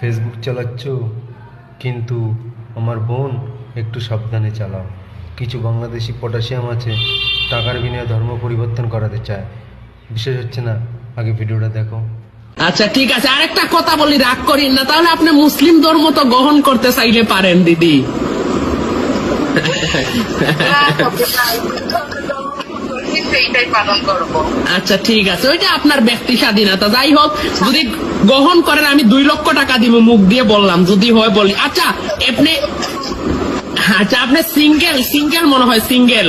Facebook চালাচ্ছ কিন্তু আমার বোন একটু সাবধানে চালাও। কিছু বাংলাদেশি পটাশিয়াম আছে টাকার বিনিময়ে ধর্ম পরিবর্তন করাতে চায়। বিশেষ হচ্ছে না আগে ভিডিওটা দেখো। আচ্ছা ঠিক আছে আরেকটা কথা বলি রাগ করিন না তাহলে আপনি মুসলিম ধর্ম তো গ্রহণ করতে চাইলে পারেন দিদি। সেইটাই পালন করব। আচ্ছা ঠিক আছে। ওইটা আপনার ব্যক্তি স্বাধীনতা। যাই হোক যদি গ্রহণ করেন আমি দুই লক্ষ টাকা দিব মুখ দিয়ে বললাম যদি হয় বলি। আচ্ছা আপনি আচ্ছা আপনি সিঙ্গেল সিঙ্গেল মনে হয় সিঙ্গেল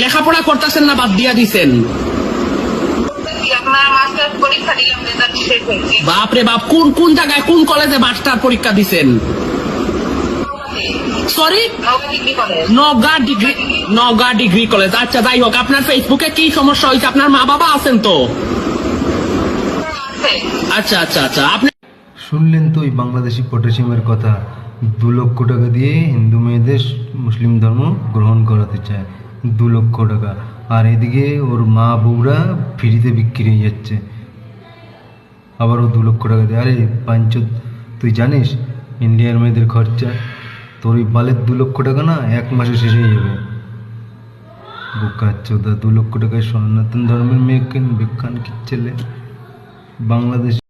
লেখাপড়া করতেছেন না বাদ দিয়া দিছেন? বাপরে বাপ কোন কোন জায়গায় কোন কলেজে মাস্টার পরীক্ষা দিছেন? Sorry Naga degree Naga degree college আচ্ছা যাই হোক, আপনার ফেসবুকে কি সমস্যা হয়েছে? আপনার মা বাবা আছেন তো? আচ্ছা আচ্ছা আচ্ছা আপনি শুনলেন তো ওই বাংলাদেশি পটাশিয়ামের কথা? দু লক্ষ টাকা দিয়ে হিন্দু মেয়েদের মুসলিম ধর্ম গ্রহণ করাতে চায়। দু লক্ষ টাকা। আর এদিকে ওর মা বউরা ফ্রিতে বিক্রি হয়ে যাচ্ছে। আবারও দু লক্ষ টাকা দিয়ে। আরে, পাঞ্চ, তুই জানিস, ইন্ডিয়ার মেয়েদের খরচা? তোর ওই বালের দু লক্ষ টাকা না এক মাসে শেষ হয়ে যাবে। বোকাচ্ছ দা দু লক্ষ টাকায় সনাতন ধর্মের মেয়ে কিনবে কান কি ছেলে। বাংলাদেশ